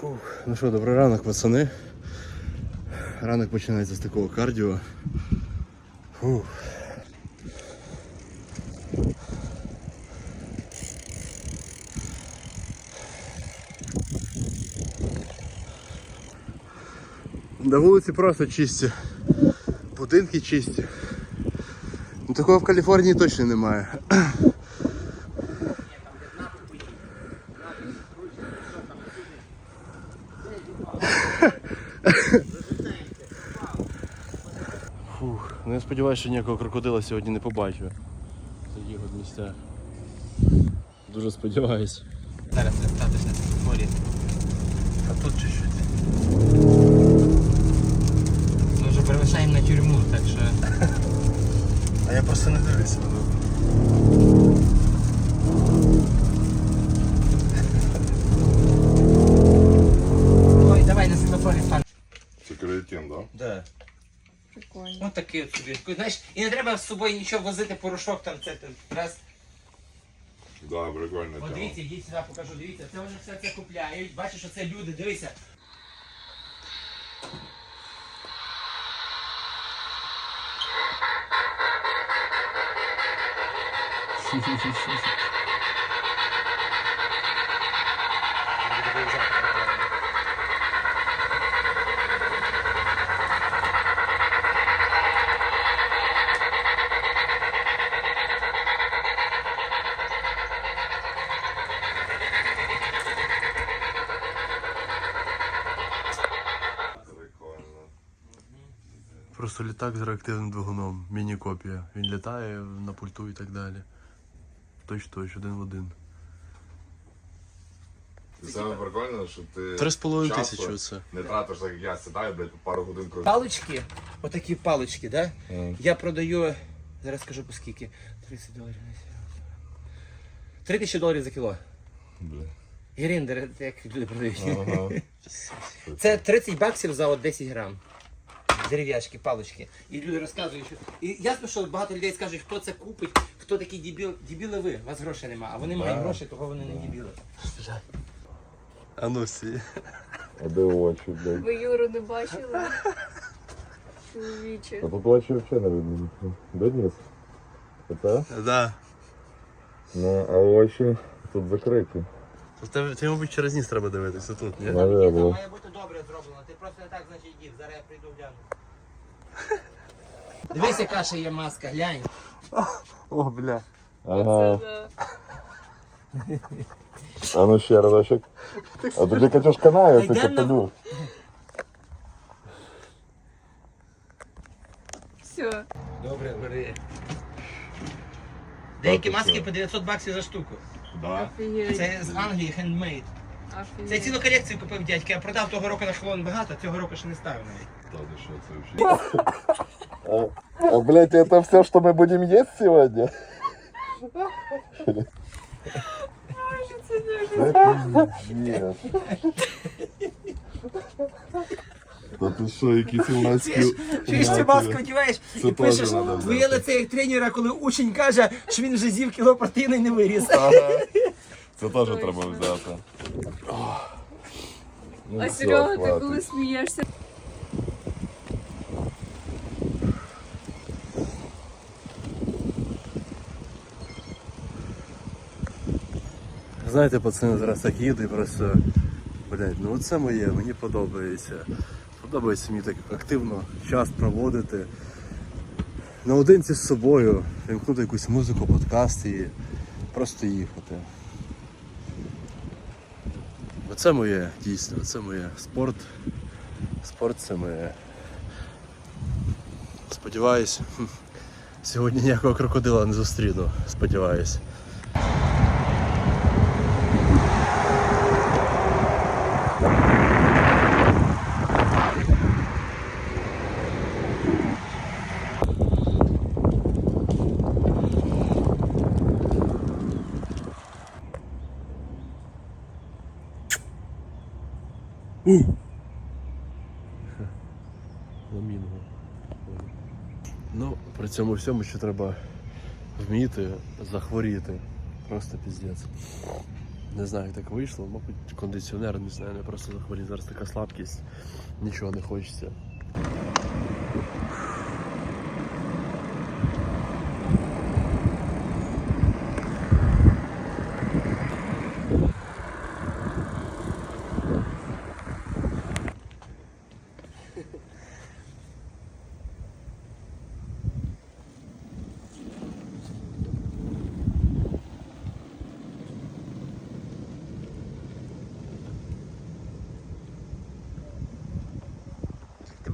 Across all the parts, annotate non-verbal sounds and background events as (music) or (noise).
Фух. Ну що, добрий ранок, пацани. Ранок починається з такого кардіо. Фух. На вулиці просто чисті. Будинки чисті. Ну такого в Каліфорнії точно немає. Сподіваюся, що ніякого крокодила сьогодні не побачу. В таких от місцях. Дуже сподіваюся. Зараз статися на морі. А тут чуть-чуть. Ми вже перевишаємо на тюрму, так що. (laughs) А я просто не дивлюся. Такий от собі. Знаєш, і не треба з собою нічого возити, порошок там це там. Раз. Да, прикольна От дивіться, йдіть сюди, покажу, дивіться, це вони все це купляють. Бачиш, що це люди, дивися. (laughs) Прикольно. Просто літак з реактивним двигуном, міні-копія. Він літає на пульту і так далі. Точ точ, один в один. І саме прикольно, що ти Три з половиною часто тисячі оце. не тратиш, так як я сідаю, блядь, по пару годин кручу. Палички, отакі палички, да? Мгм. Я продаю, зараз скажу по скільки. 30 доларів. 3 тисячі доларів за кіло. Бля. Гріндер, як люди продають. Ага. Це 30 баксів за от 10 грам. Дерев'яшки, палички. І люди розказують, що. І ясно, що багато людей скажуть, хто це купить, хто такі дебіл. Дебіли ви, у вас грошей нема, а вони мають гроші, того вони не дебіли. А ну всі. А де очі, блядь? Ви Юру не бачили? Чоловіче. А тут очі взагалі не видно. Де ніс? Це? Да. Ну, а очі тут закриті. Тебе, ти, мабуть, через ніс треба дивитися тут, ні? Було. має бути добре зроблено. Ти просто не так, значить, їв. Зараз я прийду гляну. (laughs) Дивись, яка ще є маска, глянь. О, бля. Ага. Це, А ну ще разочок. А тобі Катюшка нає, ти Йдемо на капелюх. Все. Добре, бери. Деякі маски по 900 баксів за штуку. Да. Офігеть. Це з Англії хендмейд. Офігеть. Це цілу колекцію купив дядька. Я продав того року на шалон багато, цього року ще не ставив навіть. Да, ты что, это вообще... А, блядь, это все, что мы будем есть сегодня? Нет. Та ти що, які це у нас Чуєш цю маску одягаєш Це і пишеш твоє лице як тренера, коли учень каже, що він вже з'їв кіло протеїну і не виріс. (laughs) Це теж треба взяти. Ну, А Серега, ти коли смієшся? Знаєте, пацани, зараз так їду і просто, блядь, ну це моє, мені подобається. Подобається мені так активно час проводити. Наодинці з собою, вимкнути якусь музику, подкаст і просто їхати. Оце моє, дійсно, це моє спорт. Спорт це моє. Сподіваюсь, (laughs) сьогодні ніякого крокодила не зустріну, сподіваюсь. Ламінго. Ну, при цьому всьому ще треба вміти захворіти. Просто піздець. Не знаю, як так вийшло, мабуть, кондиціонер, не знаю, не просто захворів. Зараз така слабкість, нічого не хочеться.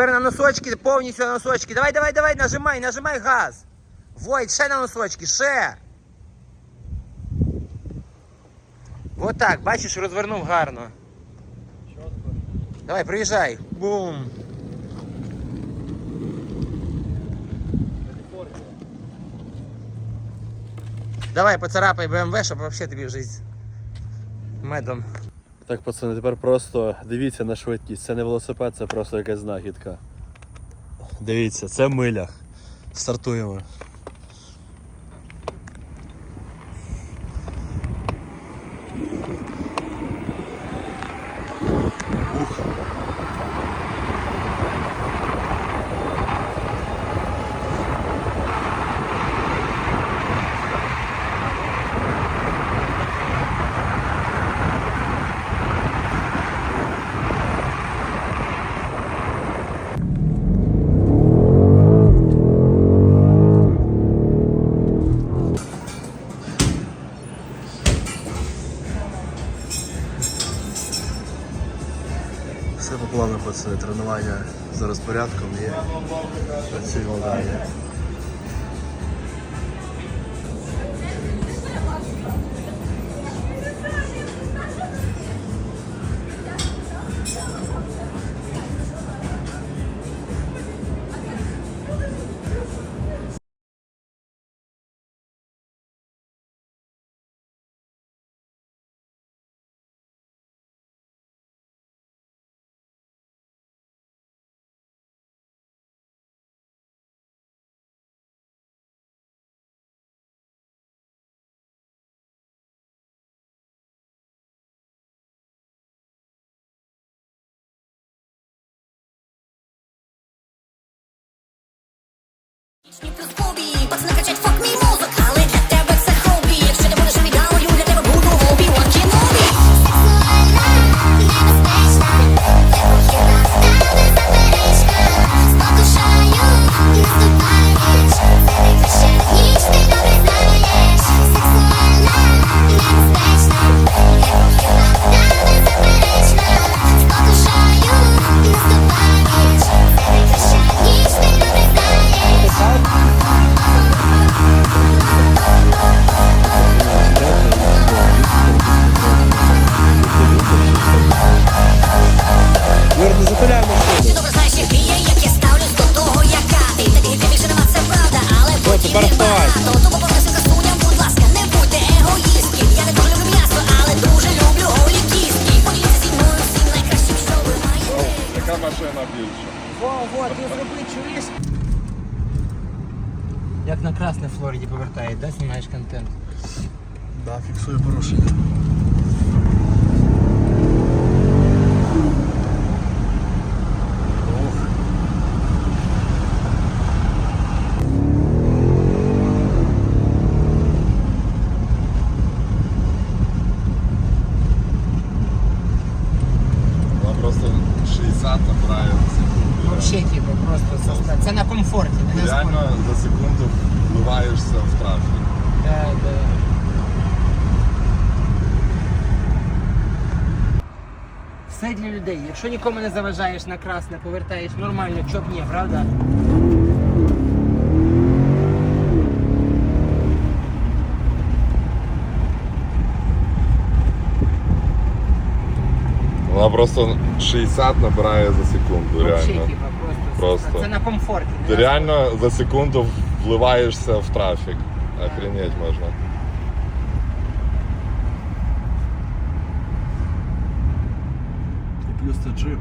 Тепер на носочки, повністю на носочки. Давай, давай, давай, нажимай, нажимай газ. Войт, ще на носочки, ще. Отак, бачиш, розвернув гарно. Давай, приїжджай. Бум. Давай, поцарапай БМВ, щоб взагалі тобі жизнь медом. Так, пацани, тепер просто дивіться на швидкість. Це не велосипед, це просто якась знахідка. Дивіться, це миля. Стартуємо. Пацани, тренування за розпорядком і працюємо далі. Во, во, ти зроби, чуєш? Як на красне в Флориді повертає, да, знімаєш контент? Да, фіксую порушення. Ох. Вона просто 60 набирає за секунду. Вообще, типу, просто соста. Це на комфорті, не Ти на реально за секунду вливаєшся в трафік. Да, да. Все для людей. Якщо нікому не заважаєш на красне, повертаєш нормально, чоб ні, правда? Вона просто 60 набирає за секунду, Вообще, реально. типу, просто. Це на комфорті. Ти реально за секунду вливаєшся в трафік. Охренеть можна. І плюс це джип.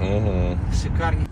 Угу. Шикарні.